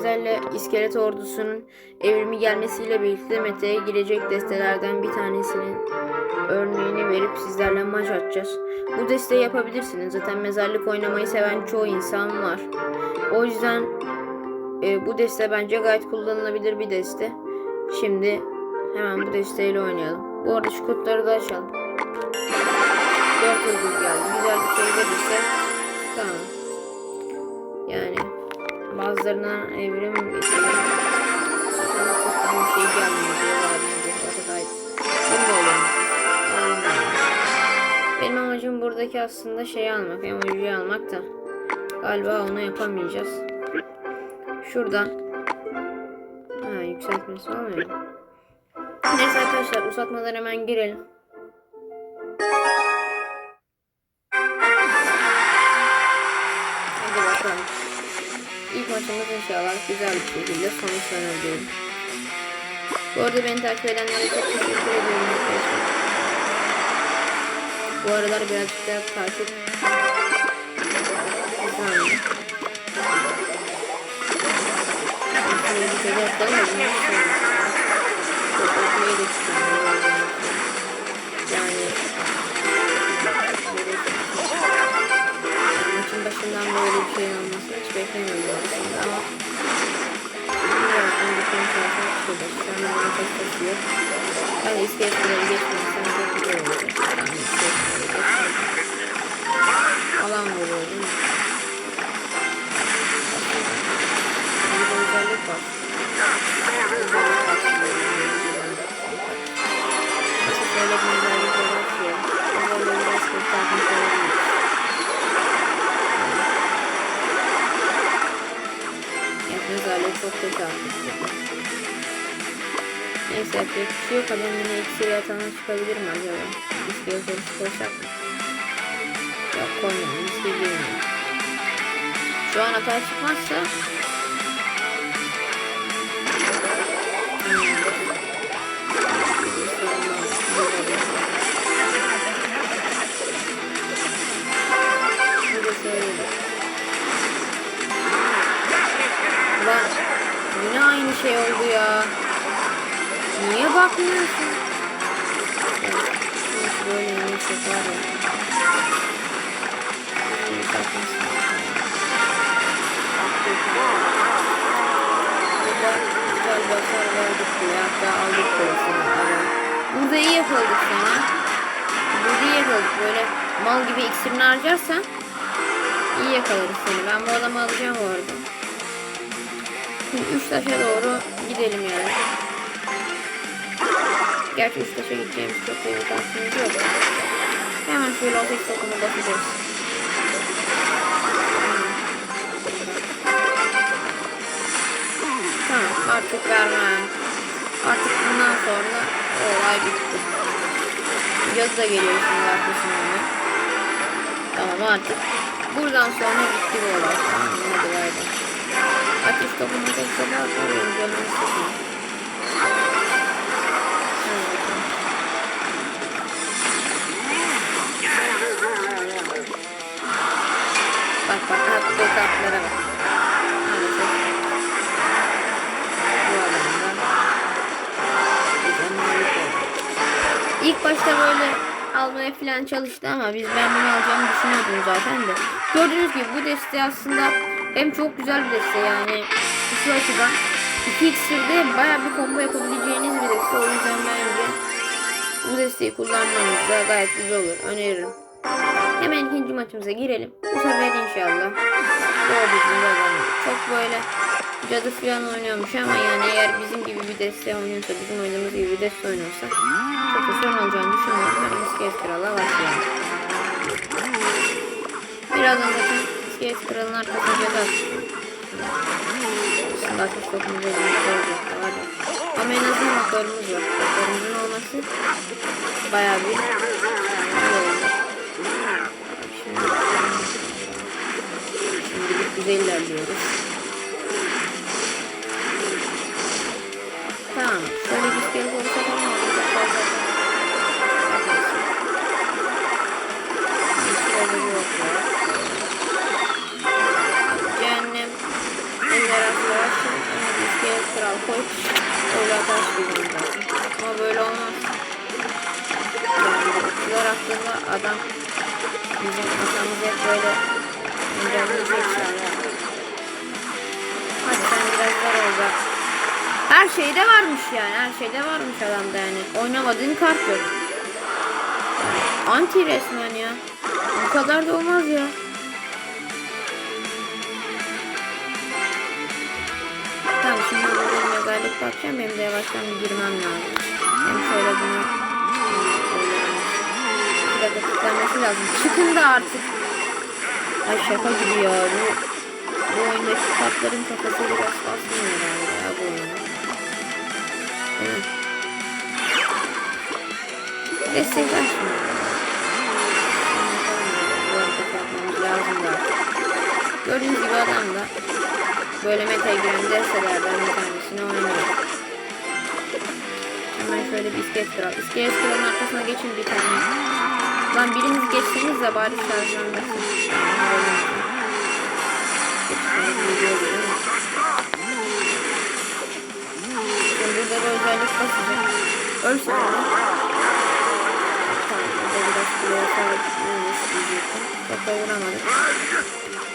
sizlerle iskelet ordusunun evrimi gelmesiyle birlikte meta'ya girecek destelerden bir tanesinin örneğini verip sizlerle maç atacağız. Bu desteği yapabilirsiniz. Zaten mezarlık oynamayı seven çoğu insan var. O yüzden e, bu deste bence gayet kullanılabilir bir deste. Şimdi hemen bu desteğiyle oynayalım. Bu arada şu kodları da açalım. 4 yıldız geldi. Güzel bir şey gelirse tamam. Yani bazılarına evrim getiriyor. Sana çoktan bir şey. Benim amacım buradaki aslında şeyi almak. Emojiyi almak da. Galiba onu yapamayacağız. Şuradan. Ha yükseltmesi olmuyor. Neyse arkadaşlar uzatmadan hemen girelim. Hadi bakalım. Maçımız inşallah güzel bir şekilde sonuçlanır diyorum. Bu arada beni takip edenlere çok teşekkür ediyorum arkadaşlar. Bu aralar birazcık daha takip çıkıyorum. Yani başından böyle bir şeyin olmasını hiç beklemiyordum aslında ama birazdan bir konuşmasını şurada şu an bana çok taşıyor. Ben de iskeletleri geçmezsem çok güzel olacak. Yani iskeletleri geçmezsem. Alan vuruyorum. Bir Adam yine iksiri yatağına çıkabilir mi acaba? Sorusu koysak mı? Yok koymayalım. İskiri girmeyelim. Şu an hata çıkmazsa. Ulan yine aynı şey oldu ya. Bakmıyorsun? Böyle yiyecek var ya. Güzel bir hasar verdik bile. Hatta aldık parasını. Burada iyi yakaladık sana. Burada iyi yakaladık. Böyle mal gibi iksirini harcarsan iyi yakalarız seni. Ben bu adamı alacağım bu arada. Şimdi üç taşa doğru gidelim yani. Gerçi taşa gideceğimiz çok bir şansımız yok. Hemen şöyle ateş topunu basacağız. Tamam artık vermem. Artık bundan sonra olay bitti. Cadı da geliyor şimdi arkasından. Tamam artık. Buradan sonra bitti bu olay. Tamam mı? Hadi bay bay. Ateş topunu tek sopa kartlara bak. İlk başta böyle almaya falan çalıştı ama biz ben bunu alacağımı düşünüyordum zaten de. Gördüğünüz gibi bu deste aslında hem çok güzel bir deste yani şu açıdan 2 iksirde baya bir combo yapabileceğiniz bir deste. O yüzden bence bu desteği kullanmanız da gayet güzel olur. Öneririm. Hemen ikinci maçımıza girelim. Bu sefer inşallah doğru bir olur. Çok böyle cadı falan oynuyormuş ama yani eğer bizim gibi bir deste oynuyorsa, bizim oynadığımız gibi bir deste oynuyorsa çok da sorun olacağını düşünüyorum. Hemen iskelet krala başlayalım. Birazdan zaten iskelet kralın arkasına cadı atacağım. Aslında ateş topumuza birlikte olacak da var ya. Ama en azından oklarımız var. Oklarımızın olması bayağı bir güzel ilerliyoruz. Tamam. Şöyle bir iskelet olursa tamam mı? Çok fazla. Arkadaşlar. Şurada bir ok var. Cehennem. Eller atıyor. öyle ataş zaten. Ama böyle olmaz. Yani okçular hakkında adam bizim masamızı hep böyle engelleyecek şeyler. Orada. Her şeyde varmış yani. Her şeyde varmış adamda yani. Oynamadığın kart yok. Anti resmen ya. Bu kadar da olmaz ya. Tamam şimdi benim özellik bakacağım. Benim de yavaştan girmem lazım. Hem şöyle bunu bir dakika tıklanması lazım. Çıkın da artık. Ay şaka gibi ya. Bu, bu oyundaki kartların kafası biraz basmıyor herhalde ya bu oyunu. Evet. Destekler şimdi. Gördüğünüz gibi adam da böyle meta giren destelerden bir tanesini oynuyor. Hemen şöyle bir iskelet kral. İskelet kralın arkasına geçin bir tane. Lan biriniz geçseniz de bari şarjlandasın. Geçseniz geliyor değil mi? Şimdi burada bir özellik basacak. Ölsün onu. Tamam, burada biraz buraya sarıp vurmuş diyecektim. Çok da vuramadık.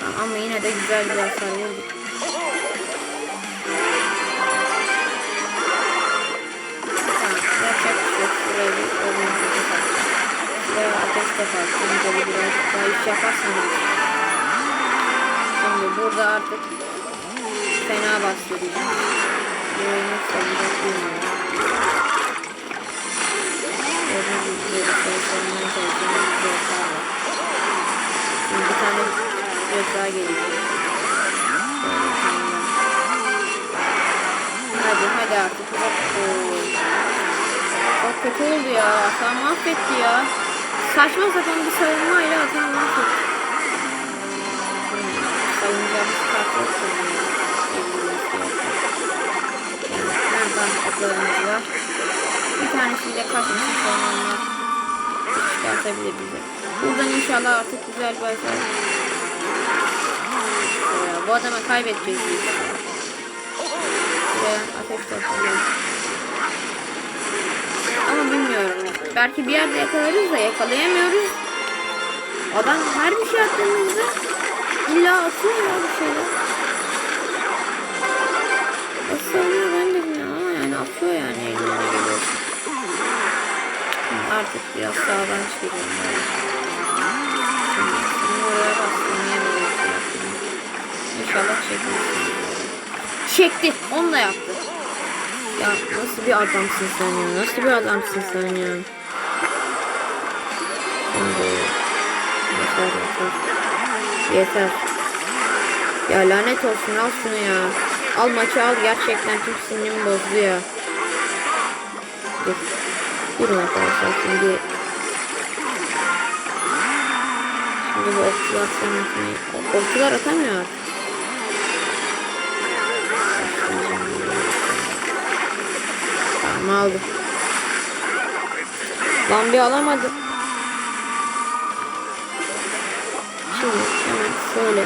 Tamam, ama yine de güzel bir hasar vurduk. Tamam, yapacak bir şey yok. Şuraya bir oyun yapacak. Şuraya ateş yaparsın. Böyle biraz daha iş yaparsanız. Burada artık fena bastıracağım. Bu oyunu sonunda bilmiyorum. Gördüğünüz gibi savunmaya çalışan bir yoklar var. Şimdi bir tane göz daha gelecek. Hadi hadi artık. Çok kötü oldu ya. Atan mahvetti ya. Saçma sapan bir savunmayla atan mahvetti. Nereden oklarımız var. Bir tanesiyle kaçmasın sonra onlar çıkartabilir bize. Buradan inşallah artık güzel bir. Ya, bu adama kaybedeceğiz biz. Şuraya ateş toplayalım. Ama bilmiyorum. Belki bir yerde yakalarız da yakalayamıyoruz. Adam her bir şey attığımızda illa atıyor ya bir şeyler. Yani geliyorsa. Şimdi artık biraz sağdan böyle. Şimdi, oraya bastım niye böyle bir şey yaptım? İnşallah çekmişsin. Çekti. Onu da yaptı. Ya nasıl bir adamsın sen ya? Nasıl bir adamsın sen ya? Yeter yeter. Yeter. Ya lanet olsun al şunu ya. Al maçı al gerçekten tüm sinirimi bozdu ya. Dur. Durun arkadaşlar şimdi. Şimdi bu okçular sen atmayı. O- Okçular atamıyor. Tamam aldım. Lan bir alamadım. Şimdi hemen şöyle.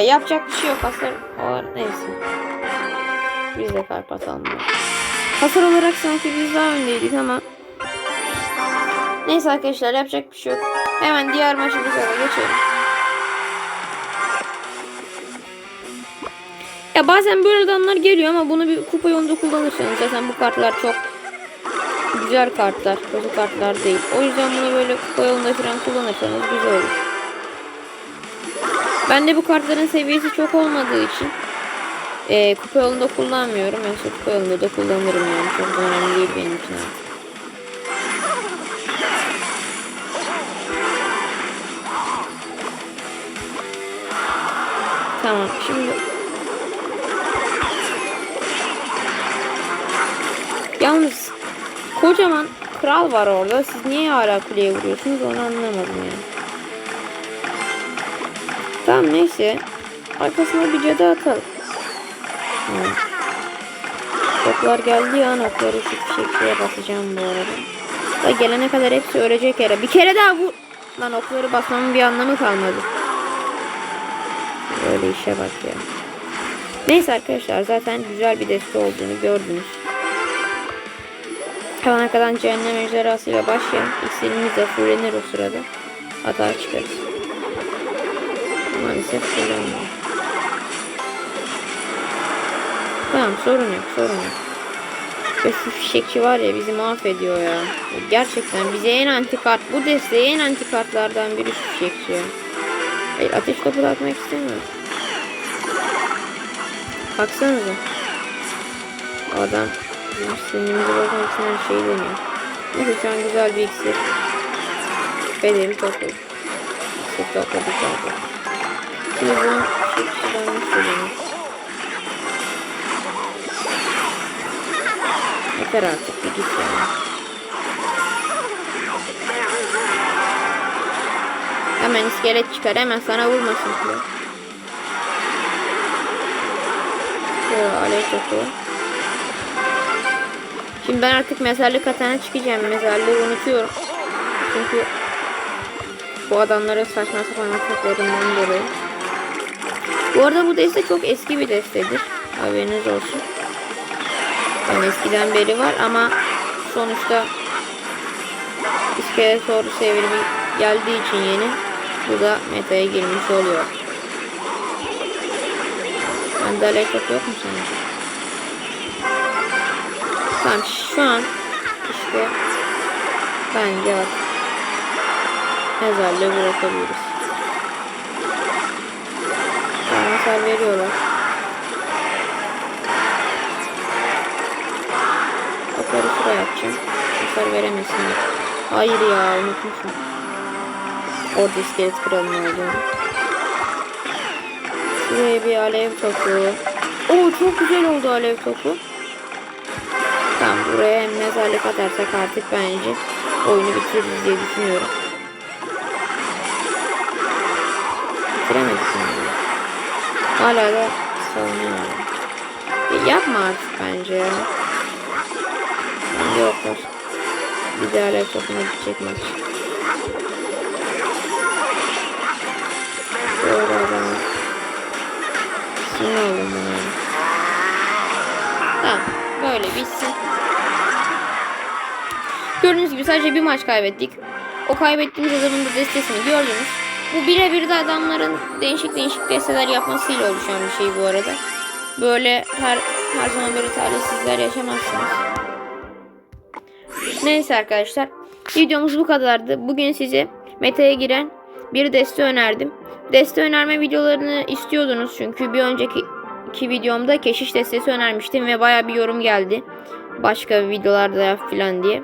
Ya yapacak bir şey yok hasar var neyse. Biz de kalp atalım. bari. Hasar olarak sanki biz daha öndeydik ama Neyse arkadaşlar yapacak bir şey yok. Hemen diğer maçımıza da geçelim. Ya bazen böyle adamlar geliyor ama bunu bir kupa yolunda kullanırsanız zaten bu kartlar çok güzel kartlar. Kötü kartlar değil. O yüzden bunu böyle kupa yolunda falan kullanırsanız güzel olur. Ben de bu kartların seviyesi çok olmadığı için eee kupa yolunda kullanmıyorum. Yoksa kupa yolunda da kullanırım yani. Çok önemli değil benim için. Tamam şimdi Yalnız kocaman kral var orada. Siz niye hala kuleye vuruyorsunuz onu anlamadım yani. Tamam neyse. Arkasına bir cadı atalım. Tamam. Oklar geldiği an okları şu fişekliğe basacağım bu arada. Da gelene kadar hepsi ölecek yere. Bir kere daha bu. Lan okları basmamın bir anlamı kalmadı. Böyle işe bak ya. Neyse arkadaşlar zaten güzel bir deste olduğunu gördünüz. Hemen arkadan cehennem ejderhasıyla başlayan iksirimiz de fullenir o sırada. Hata çıkarız. Maalesef fullenmiyor. Tamam sorun yok sorun yok. Ve şu fişekçi var ya bizi mahvediyor ya. Gerçekten bize en anti kart bu desteği en anti biri şu fişekçi. Hayır ateş topu atmak istemiyorum. Baksanıza. Adam sinirimizi bozmak için her şeyi deniyor. Neyse şu an güzel bir iksir. Bedeli topladık. İksir topladık zaten. Yeter artık bir git ya. Hemen iskelet çıkar hemen sana vurmasın kule. Şöyle alev topu. Şimdi ben artık mezarlık katana çıkacağım. Mezarlığı unutuyorum. Çünkü bu adamların saçma sapan ataklarından dolayı. Bu arada bu deste çok eski bir destedir. Haberiniz olsun. Yani eskiden beri var ama sonuçta İskeletor evrimi geldiği için yeni bu da metaya girmiş oluyor. Alev topu yok mu sence? Tamam şu an işte bence var. Mezarlığı bırakabiliriz. Tamam hasar veriyorlar. Okları şuraya atacağım. Hasar veremesinler. Hayır ya unutmuşum. Orada iskelet kralının olduğunu. Şuraya bir alev topu. Oo çok güzel oldu alev topu. Tamam buraya hem mezarlık atarsak artık bence oyunu bitiririz diye düşünüyorum. Bitiremedik şimdi. Hala da savunuyor. Ya yapma artık bence ya. Bence yoklar. Bir de alev topuna gidecek maç. Şöyle adamı. Sinir oldum buna. Tamam. Böyle bitsin. Gördüğünüz gibi sadece bir maç kaybettik. O kaybettiğimiz adamın da destesini gördünüz. Bu birebir de adamların değişik değişik desteler yapmasıyla oluşan bir şey bu arada. Böyle her her zaman böyle talihsizler yaşamazsınız. Neyse arkadaşlar. Videomuz bu kadardı. Bugün size meta'ya giren bir deste önerdim. Deste önerme videolarını istiyordunuz çünkü bir önceki iki videomda keşiş destesi önermiştim ve baya bir yorum geldi. Başka videolarda filan diye.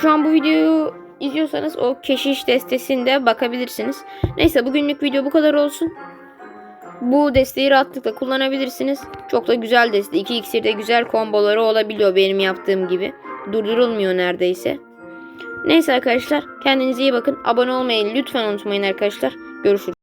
Şu an bu videoyu izliyorsanız o keşiş destesinde bakabilirsiniz. Neyse bugünlük video bu kadar olsun. Bu desteği rahatlıkla kullanabilirsiniz. Çok da güzel deste. 2 iksirde güzel komboları olabiliyor benim yaptığım gibi. Durdurulmuyor neredeyse. Neyse arkadaşlar kendinize iyi bakın. Abone olmayı lütfen unutmayın arkadaşlar. Görüşürüz.